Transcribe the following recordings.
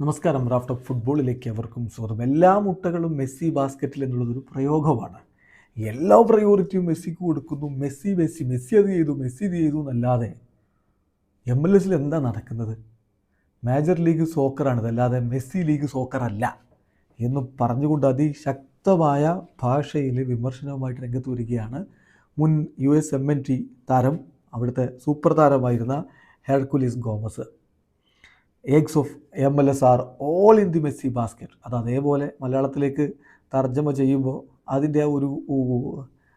നമസ്കാരം. Raft of ഫുട്ബോളിലേക്ക് അവർക്കും സ്വാഗതം. എല്ലാ മുട്ടകളും മെസ്സി ബാസ്ക്കറ്റിൽ എന്നുള്ളതൊരു പ്രയോഗമാണ്. എല്ലാ പ്രയോറിറ്റിയും മെസ്സിക്ക് കൊടുക്കുന്നു. മെസ്സി മെസ്സി മെസ്സി അത് ചെയ്തു മെസ്സി ഇത് ചെയ്തു എന്നല്ലാതെ എം എൽ എസിൽ എന്താ നടക്കുന്നത്? മേജർ ലീഗ് സോക്കറാണിത് അല്ലാതെ മെസ്സി ലീഗ് സോക്കറല്ല എന്ന് പറഞ്ഞുകൊണ്ട് അതിശക്തമായ ഭാഷയിൽ വിമർശനവുമായിട്ട് രംഗത്ത് വരികയാണ് മുൻ U S M N T താരം അവിടുത്തെ super താരമായിരുന്ന Hercules Gomez eggs of M L S are all in the Messi basket അത് അതേപോലെ മലയാളത്തിലേക്ക് തർജമ ചെയ്യുമ്പോൾ അതിന്റെ ഒരു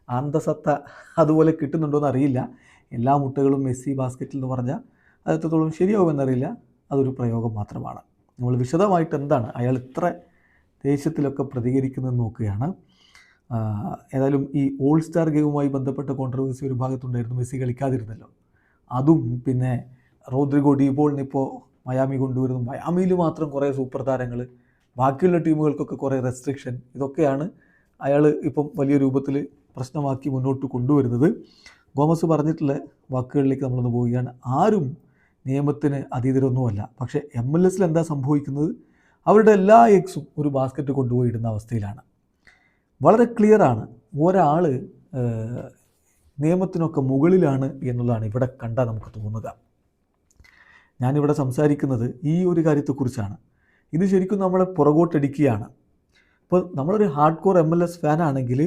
അന്തസത്ത അതുപോലെ കിട്ടുന്നുണ്ടോ എന്ന് അറിയില്ല എല്ലാ മുട്ടകളും മെസ്സി ബാസ്ക്കറ്റിൽ എന്ന് പറഞ്ഞാൽ അത് എത്രത്തോളം ശരിയാവുമെന്നറിയില്ല. അതൊരു പ്രയോഗം മാത്രമാണ്. നമ്മൾ വിശദമായിട്ട് എന്താണ് അയാൾ ഇത്ര ദേഷ്യത്തിലൊക്കെ പ്രതികരിക്കുന്നത് നോക്കുകയാണ്. ഏതായാലും ഈ ഓൾ സ്റ്റാർ ഗെയിമുമായി ബന്ധപ്പെട്ട കോൺട്രവേഴ്സി ഒരു ഭാഗത്തുണ്ടായിരുന്നു. മെസ്സി കളിക്കാതിരുന്നല്ലോ. അതും പിന്നെ റോദ്രിഗോ ഡീബോളിനിപ്പോൾ മയാമി കൊണ്ടുവരുന്നു. മയാമിയിൽ മാത്രം കുറേ സൂപ്പർ താരങ്ങൾ ബാക്കിയുള്ള ടീമുകൾക്കൊക്കെ കുറേ റെസ്ട്രിക്ഷൻ ഇതൊക്കെയാണ് അയാൾ ഇപ്പം വലിയ രൂപത്തിൽ പ്രശ്നമാക്കി മുന്നോട്ട് കൊണ്ടുവരുന്നത്. ഗോമസ് പറഞ്ഞിട്ടുള്ള വാക്കുകളിലേക്ക് നമ്മളൊന്ന് പോവുകയാണ്. ആരും നിയമത്തിന് അതീതരൊന്നുമല്ല. പക്ഷേ എം എൽ എസിൽ എന്താ സംഭവിക്കുന്നത്? അവരുടെ എല്ലാ എക്സും ഒരു ബാസ്ക്കറ്റ് കൊണ്ടുപോയി ഇടുന്ന അവസ്ഥയിലാണ്. വളരെ ക്ലിയറാണ് ഒരാൾ നിയമത്തിനൊക്കെ മുകളിലാണ് എന്നുള്ളതാണ് ഇവിടെ കണ്ടാൽ നമുക്ക് തോന്നുക. ഞാനിവിടെ സംസാരിക്കുന്നത് ഈ ഒരു കാര്യത്തെക്കുറിച്ചാണ്. ഇത് ശരിക്കും നമ്മളെ പുറകോട്ടടിക്കുകയാണ്. അപ്പോൾ നമ്മളൊരു hard core M L S ഫാനാണെങ്കിൽ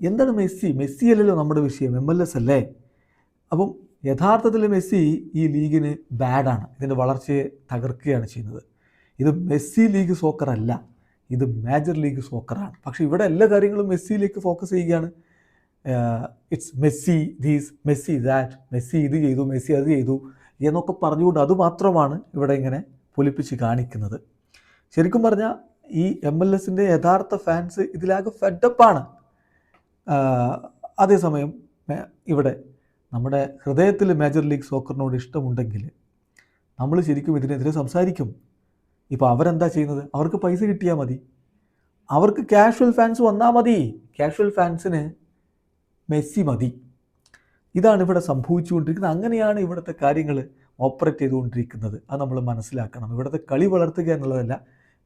എന്താണ് മെസ്സി? മെസ്സി അല്ലല്ലോ നമ്മുടെ വിഷയം. എം എൽ എസ് അല്ലേ? അപ്പം യഥാർത്ഥത്തിൽ മെസ്സി ഈ ലീഗിന് ബാഡാണ്. ഇതിന്റെ വളർച്ചയെ തകർക്കുകയാണ് ചെയ്യുന്നത്. ഇത് മെസ്സി ലീഗ് സോക്കർ അല്ല ഇത് മേജർ ലീഗ് സോക്കറാണ്. പക്ഷേ ഇവിടെ എല്ലാ കാര്യങ്ങളും മെസ്സിയിലേക്ക് ഫോക്കസ് ചെയ്യുകയാണ്. It's Messi this Messi that. Messi ഇത് ചെയ്തു മെസ്സി അത് ചെയ്തു. എന്നൊക്കെ പറഞ്ഞുകൊണ്ട് അതുമാത്രമാണ് ഇവിടെ ഇങ്ങനെ പൊലിപ്പിച്ച് കാണിക്കുന്നത്. ശരിക്കും പറഞ്ഞാൽ ഈ എം എൽ എസിന്റെ യഥാർത്ഥ ഫാൻസ് ഇതിലാകെ ഫെഡപ്പാണ് അതേസമയം ഇവിടെ നമ്മുടെ ഹൃദയത്തിൽ മേജർ ലീഗ് സോക്കറിനോട് ഇഷ്ടമുണ്ടെങ്കിൽ നമ്മൾ ശരിക്കും ഇതിനെതിരെ സംസാരിക്കും. ഇപ്പോൾ അവരെന്താ ചെയ്യുന്നത്? അവർക്ക് പൈസ കിട്ടിയാൽ മതി. അവർക്ക് കാഷ്വൽ ഫാൻസ് വന്നാൽ മതി. കാഷ്വൽ ഫാൻസിന് മെസ്സി മതി. ഇതാണ് ഇവിടെ സംഭവിച്ചുകൊണ്ടിരിക്കുന്നത്. അങ്ങനെയാണ് ഇവിടുത്തെ കാര്യങ്ങൾ ഓപ്പറേറ്റ് ചെയ്തുകൊണ്ടിരിക്കുന്നത്. അത് നമ്മൾ മനസ്സിലാക്കണം. ഇവിടുത്തെ കളി വളർത്തുക എന്നുള്ളതല്ല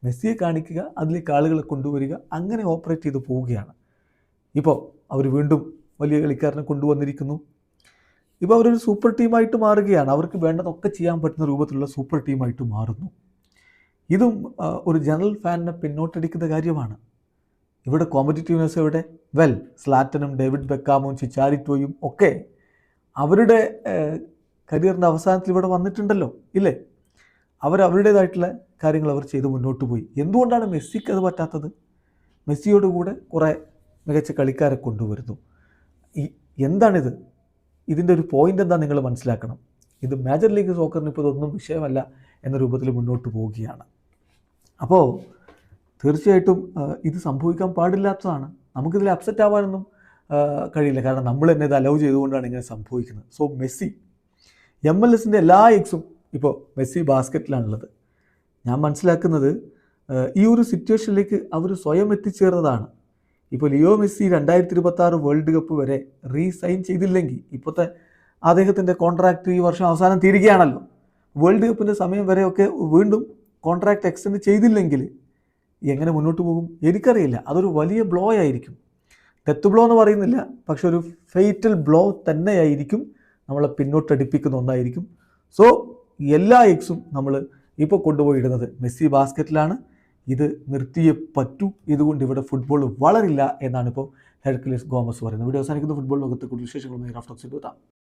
മെസ്സിയെ കാണിക്കുക അതിലേക്ക് ആളുകളെ കൊണ്ടുവരിക അങ്ങനെ ഓപ്പറേറ്റ് ചെയ്ത് പോവുകയാണ്. ഇപ്പോൾ അവർ വീണ്ടും വലിയ കളിക്കാരനെ കൊണ്ടുവന്നിരിക്കുന്നു. ഇപ്പോൾ അവരൊരു സൂപ്പർ ടീമായിട്ട് മാറുകയാണ്. അവർക്ക് വേണ്ടതൊക്കെ ചെയ്യാൻ പറ്റുന്ന രൂപത്തിലുള്ള സൂപ്പർ ടീമായിട്ട് മാറുന്നു. ഇതും ഒരു ജനറൽ ഫാനിനെ പിന്നോട്ടടിക്കുന്ന കാര്യമാണ്. ഇവിടെ കോമ്പറ്റീറ്റീവ്നെസ് എവിടെ? വെൽ സ്ലാറ്റനും ഡേവിഡ് ബെക്കാമും ചിച്ചാരിറ്റോയും ഒക്കെ അവരുടെ കരിയറിന്റെ അവസാനത്തിൽ ഇവിടെ വന്നിട്ടുണ്ടല്ലോ ഇല്ലേ? അവർ അവരുടേതായിട്ടുള്ള കാര്യങ്ങൾ അവർ ചെയ്ത് മുന്നോട്ട് പോയി. എന്തുകൊണ്ടാണ് മെസ്സിക്ക് അത് പറ്റാത്തത്? മെസ്സിയോട് കൂടെ കുറേ മികച്ച കളിക്കാരെ കൊണ്ടുവരുന്നു. ഈ എന്താണിത്? ഇതിന്റെ ഒരു പോയിന്റ് എന്താ നിങ്ങൾ മനസ്സിലാക്കണം. ഇത് മേജർ ലീഗ് സോക്കറിന് ഇപ്പോൾ ഇതൊന്നും വിഷയമല്ല എന്ന രൂപത്തിൽ മുന്നോട്ട് പോവുകയാണ്. അപ്പോൾ തീർച്ചയായിട്ടും ഇത് സംഭവിക്കാൻ പാടില്ലാത്തതാണ്. നമുക്കിതിൽ അപ്സെറ്റ് ആവാനൊന്നും കഴിയില്ല. കാരണം നമ്മൾ തന്നെ ഇത് അലൗ ചെയ്തുകൊണ്ടാണ് ഇങ്ങനെ സംഭവിക്കുന്നത്. സോ മെസ്സി എം എൽ എസിന്റെ എല്ലാ എക്സും ഇപ്പോൾ മെസ്സി ബാസ്ക്കറ്റിലാണുള്ളത് ഞാൻ മനസ്സിലാക്കുന്നത് ഈ ഒരു സിറ്റുവേഷനിലേക്ക് അവർ സ്വയം എത്തിച്ചേർന്നതാണ്. ഇപ്പോൾ ലിയോ മെസ്സി രണ്ടായിരത്തി ഇരുപത്തി ആറ് വേൾഡ് കപ്പ് വരെ റീസൈൻ ചെയ്തില്ലെങ്കിൽ ഇപ്പോഴത്തെ അദ്ദേഹത്തിന്റെ കോൺട്രാക്റ്റ് ഈ വർഷം അവസാനം തീരുകയാണല്ലോ. വേൾഡ് കപ്പിന്റെ സമയം വരെയൊക്കെ വീണ്ടും കോൺട്രാക്റ്റ് എക്സ്റ്റെൻഡ് ചെയ്തില്ലെങ്കിൽ എങ്ങനെ മുന്നോട്ട് പോകും എനിക്കറിയില്ല. അതൊരു വലിയ ബ്ലോ ആയിരിക്കും. ഡെത്ത് ബ്ലോ എന്ന് പറയുന്നില്ല. പക്ഷെ ഒരു ഫെയ്റ്റൽ ബ്ലോ തന്നെയായിരിക്കും നമ്മളെ പിന്നോട്ടടിപ്പിക്കുന്ന ഒന്നായിരിക്കും. സോ എല്ലാ എക്സും നമ്മൾ ഇപ്പോൾ കൊണ്ടുപോയി ഇടുന്നത് മെസ്സി ബാസ്ക്കറ്റിലാണ് ഇത് നിർത്തിയേ പറ്റൂ. ഇതുകൊണ്ട് ഇവിടെ ഫുട്ബോൾ വളരില്ല എന്നാണ് ഇപ്പോൾ ഹെർക്കുലിസ് ഗോമസ് പറയുന്നത്. വീഡിയോ അവസാനിക്കുന്ന. ഫുട്ബോൾ ലോകത്തെ കൂടുതൽ വിശേഷങ്ങളുമായി റാഫ്റ്റോക്സിൽ എത്താം.